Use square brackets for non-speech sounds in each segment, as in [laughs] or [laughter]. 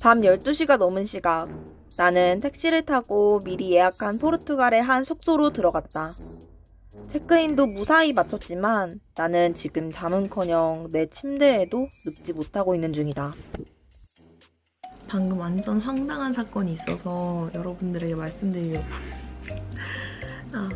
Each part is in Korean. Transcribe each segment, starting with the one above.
밤 12시가 넘은 시각. 나는 택시를 타고 미리 예약한 포르투갈의 한 숙소로 들어갔다. 체크인도 무사히 마쳤지만 나는 지금 잠은커녕 내 침대에도 눕지 못하고 있는 중이다. 방금 완전 황당한 사건이 있어서 여러분들에게 말씀드리려고. [laughs] 아,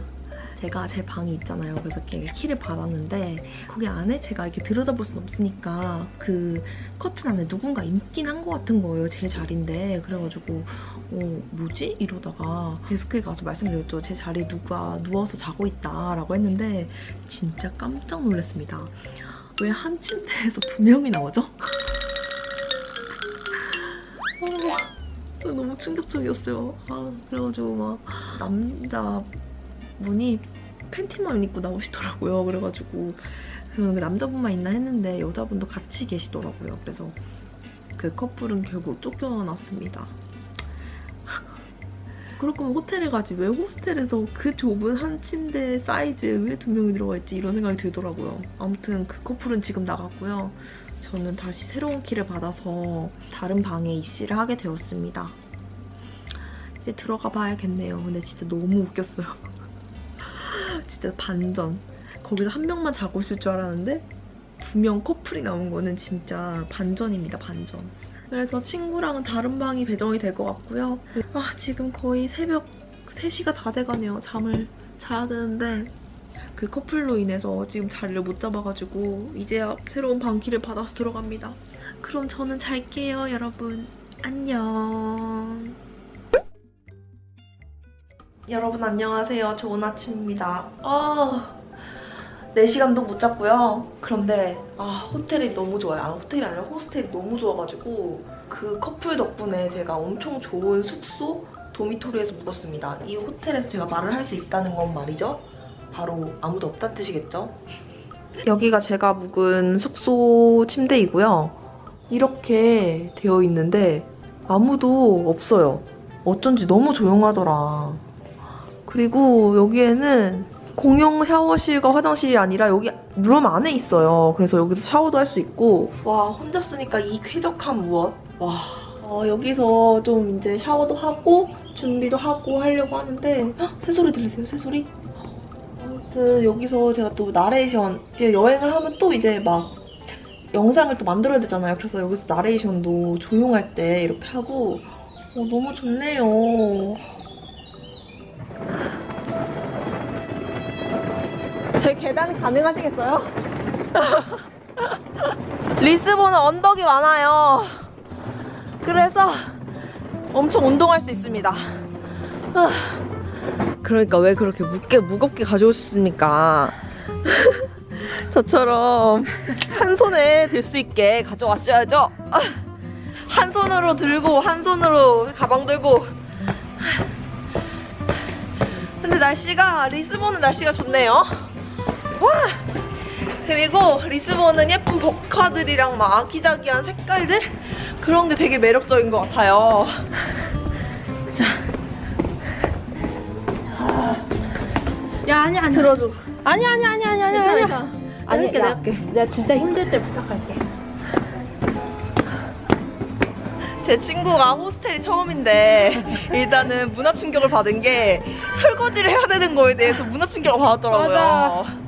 제가 제 방이 있잖아요. 그래서 이렇게 키를 받았는데 거기 안에 제가 이렇게 들여다볼 순 없으니까 그 커튼 안에 누군가 있긴 한 것 같은 거예요. 제 자리인데 그래가지고 어 뭐지 이러다가 데스크에 가서 말씀드렸죠. 제 자리에 누가 누워서 자고 있다라고 했는데 진짜 깜짝 놀랐습니다. 왜 한 침대에서 두 명이 나오죠? [laughs] 어, 너무 충격적이었어요. 아, 그래가지고 막 남자 분이 팬티만 입고 나오시더라고요. 그래가지고 그 남자분만 있나 했는데 여자분도 같이 계시더라고요. 그래서 그 커플은 결국 쫓겨났습니다. [laughs] 거면 호텔에 가지 왜 호스텔에서 그 좁은 한 침대 사이즈에 왜 두 명이 들어가 있지 이런 생각이 들더라고요. 아무튼 그 커플은 지금 나갔고요. 저는 다시 새로운 키를 받아서 다른 방에 입시를 하게 되었습니다. 이제 들어가 봐야겠네요. 근데 진짜 너무 웃겼어요. [laughs] 진짜 반전. 거기서 한 명만 자고 있을 줄 알았는데 두 명 커플이 나온 거는 진짜 반전입니다, 반전. 그래서 친구랑은 다른 방이 배정이 될 것 같고요. 아, 지금 거의 새벽 3시가 다 돼가네요. 잠을 자야 되는데 그 커플로 인해서 지금 자리를 못 잡아가지고 이제야 새로운 방키를 받아서 들어갑니다. 그럼 저는 잘게요, 여러분. 안녕. 여러분 안녕하세요. 좋은 아침입니다. 아, 4시간도 못 잤고요. 그런데 아, 호텔이 너무 좋아요. 아, 호텔이 아니라 호스텔이 너무 좋아가지고 그 커플 덕분에 제가 엄청 좋은 숙소 도미토리에서 묵었습니다. 이 호텔에서 제가 말을 할 수 있다는 건 말이죠. 바로 아무도 없다는 뜻이겠죠? 여기가 제가 묵은 숙소 침대이고요. 이렇게 되어 있는데 아무도 없어요. 어쩐지 너무 조용하더라. 그리고 여기에는 공용 샤워실과 화장실이 아니라 여기 룸 안에 있어요. 그래서 여기서 샤워도 할 수 있고 와 혼자 쓰니까 이 쾌적한 무엇 와 어, 여기서 좀 이제 샤워도 하고 준비도 하고 하려고 하는데 헉, 새소리 들리세요? 새소리? 아무튼 여기서 제가 또 나레이션 여행을 하면 또 이제 막 영상을 또 만들어야 되잖아요. 그래서 여기서 나레이션도 조용할 때 이렇게 하고 어, 너무 좋네요. 제 계단 가능하시겠어요? [laughs] 리스본은 언덕이 많아요. 그래서 엄청 운동할 수 있습니다. 아, 그러니까 왜 그렇게 무게, 무겁게 가져오셨습니까? [laughs] 저처럼 한 손에 들 수 있게 가져왔어야죠. 아, 한 손으로 들고 한 손으로 가방 들고. 근데 날씨가 리스본은 날씨가 좋네요. 와! 그리고 리스본은 예쁜 벽화들이랑 막 아기자기한 색깔들 그런 게 되게 매력적인 것 같아요. 자, 야 아니 아니 들어줘. 아니 아니 아니 아니 아니 아니 내가 할게, 야, 내가 할게. 내가 진짜 힘들 때 부탁할게 제 친구가 호스텔이 처음인데 일단은 문화 충격을 받은 게 설거지를 해야 되는 거에 대해서 문화 충격을 받았더라고요. 맞아.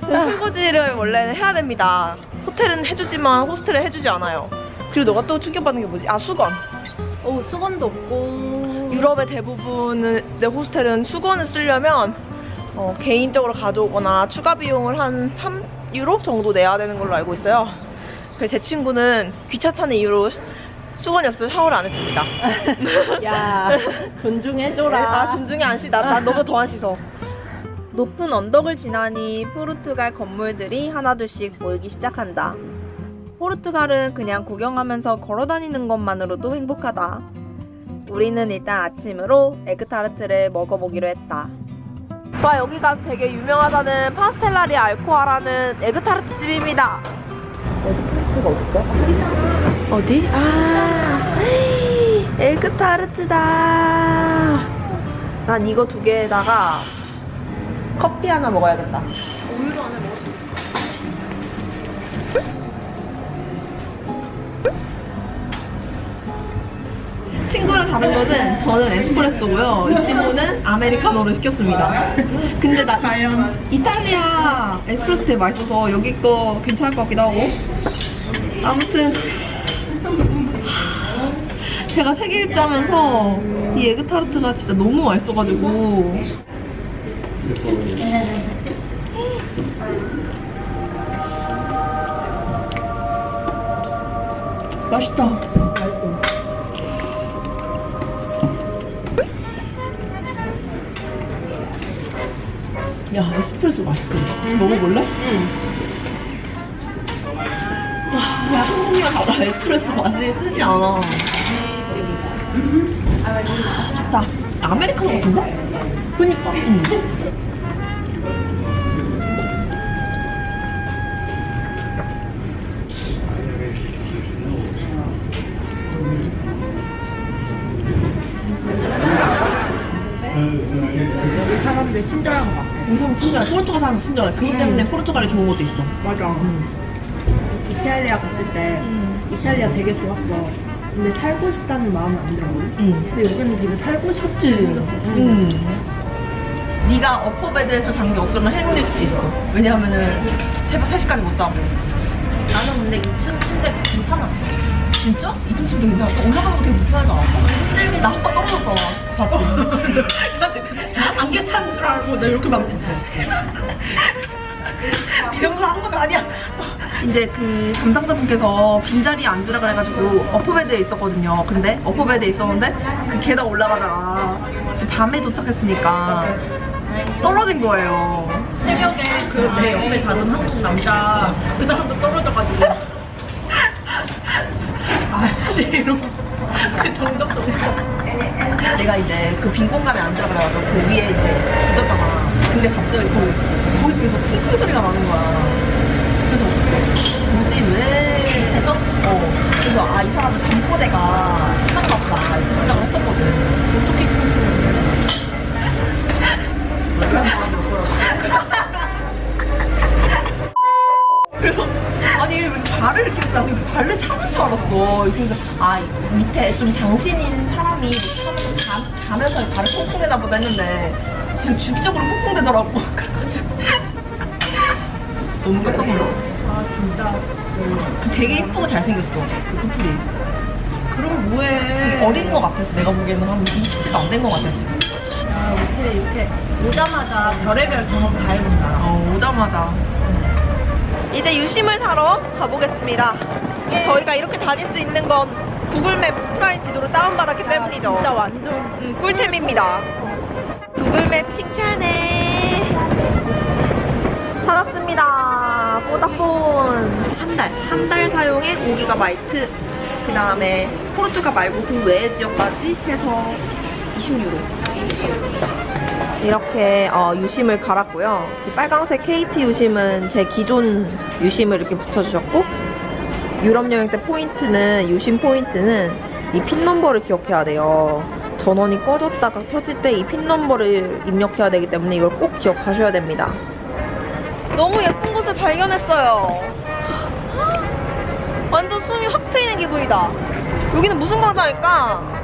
설거지를 원래는 해야 됩니다. 호텔은 해주지만 호스텔은 해주지 않아요. 그리고 너가 또 충격받는 게 뭐지? 아 수건. 오 수건도 없고 유럽의 대부분의 호스텔은 수건을 쓰려면 어, 개인적으로 가져오거나 추가 비용을 한 3유로 정도 내야 되는 걸로 알고 있어요. 그래서 제 친구는 귀찮다는 이유로 수건이 없어서 샤워를 안 했습니다. [laughs] 야 존중해줘라 아 존중이 안 씻. 나, 나 너무 더안 씻어. 높은 언덕을 지나니 포르투갈 건물들이 하나둘씩 보이기 시작한다. 포르투갈은 그냥 구경하면서 걸어 다니는 것만으로도 행복하다. 우리는 일단 아침으로 에그타르트를 먹어보기로 했다. 와 여기가 되게 유명하다는 파스텔라리 알코아라는 에그타르트 집입니다. 에그타르트가 어딨어? 어디? 아 에그타르트다. 난 이거 두 개에다가 커피 하나 먹어야겠다. 우유로 안에 먹을 수 있을 것 같아. 다른 거는 저는 에스프레소고요. 이 친구는 아메리카노를 시켰습니다. 근데 나 이탈리아 에스프레소 되게 맛있어서 여기 거 괜찮을 것 같기도 하고. 아무튼 제가 세계 일주 하면서 이 에그타르트가 진짜 너무 맛있어가지고 맛있다. 야 에스프레소 맛있어. 먹어볼래? 응. 와, 야, 한국이랑 달라. 에스프레소 맛이 쓰지 않아. 좋다. 아메리카노 같은데? 그니까. 응. 사람들 친절한 것 같아. 형 친절해. 포르투갈 사람 친절해. 그것 때문에 포르투갈이 좋은 것도 있어. 맞아. 이탈리아 갔을 때 이탈리아 되게 좋았어. 근데 살고 싶다는 마음은 안 들었거든. 응. 근데 여기는 되게 살고 싶지. 응. 네가 어퍼베드에서 잔 게 어쩌면 행운일 수도 있어. 왜냐하면은 새벽 3시까지 못 자고. 나는 근데 2층 침대 괜찮았어. 진짜? 2층 침대 괜찮았어? 올라가는 거 되게 불편하지 않았어? 힘들게 나한 번 떨어졌잖아. 봤지? [laughs] 안개 타는 줄 알고 나 이렇게 막 [laughs] 이 정도는 한 것도 아니야. 이제 그 담당자분께서 빈자리에 앉으라 그래가지고 어퍼베드에 있었거든요. 근데 어퍼베드에 있었는데 그 계단 올라가다가 밤에 도착했으니까 떨어진 거예요. 새벽에 그 내 옆에 자던 한국 남자 그 사람도 떨어져가지고 아씨 이러고 그 정적성에서 내가 이제 그 빈 공간에 앉으라 그래가지고 그 위에 이제. 근데 갑자기 그, 거기서 계속 쿵쿵 소리가 나는 거야. 그래서 뭐지 왜 해서 어 그래서 아 이 사람은 잠꼬대가 심한가 보다 이렇게 생각을 했었거든. 어떻게 쿵쿵 그래서 아니 왜 발을 이렇게 나 발을 차는 줄 알았어. 그래서 아 밑에 좀 장신인 사람이 차면서 자, 자면서 발을 콩콩대나 보다 했는데 그냥 주기적으로 콩콩대더라고. [laughs] 그래가지고 너무 깜짝 놀랐어. 아 진짜 그 되게 이쁘고 잘생겼어. 그 커플이. 그럼 뭐해 어린 것 같았어. 내가 보기에는 한 20대도 안된것 같았어. 야 어째 이렇게 오자마자 별의별 경험 다 해본다 어, 오자마자. 이제 유심을 사러 가보겠습니다. 저희가 이렇게 다닐 수 있는 건 구글맵 오프라인 지도를 다운받았기 때문이죠. 진짜 완전 음, 꿀템입니다. 구글맵 칭찬해. 찾았습니다. 보다폰. 한 달. 한 달 사용에 5GB. 그 다음에 포르투갈 말고 그 외의 지역까지 해서 20유로. 이렇게 어, 유심을 갈았고요. 빨강색 KT 유심은 제 기존 유심을 이렇게 붙여주셨고 유럽 여행 때 포인트는 유심 포인트는 이 핀 넘버를 기억해야 돼요. 전원이 꺼졌다가 켜질 때 이 핀 넘버를 입력해야 되기 때문에 이걸 꼭 기억하셔야 됩니다. 너무 예쁜 곳을 발견했어요. 완전 숨이 확 트이는 기분이다. 여기는 무슨 광장일까?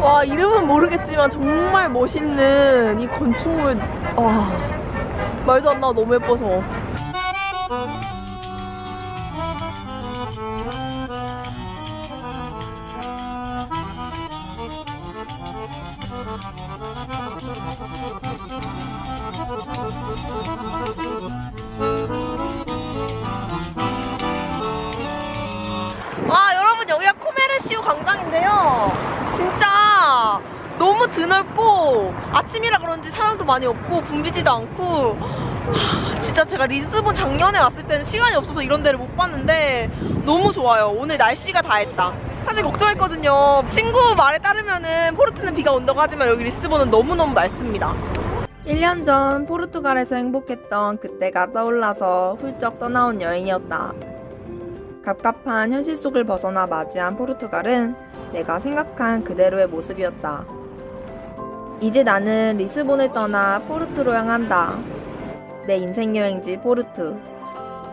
와 이름은 모르겠지만 정말 멋있는 이 건축물 와 말도 안 나와 너무 예뻐서 그런지 사람도 많이 없고 붐비지도 않고 하, 진짜 제가 리스본 작년에 왔을 때는 시간이 없어서 이런 데를 못 봤는데 너무 좋아요. 오늘 날씨가 다 했다. 사실 걱정했거든요. 친구 말에 따르면은 포르투는 비가 온다고 하지만 여기 리스본은 너무너무 맑습니다. 1년 전 포르투갈에서 행복했던 그때가 떠올라서 훌쩍 떠나온 여행이었다. 갑갑한 현실 속을 벗어나 맞이한 포르투갈은 내가 생각한 그대로의 모습이었다. 이제 나는 리스본을 떠나 포르투로 향한다. 내 인생 여행지 포르투.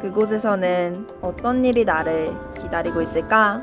그곳에서는 어떤 일이 나를 기다리고 있을까?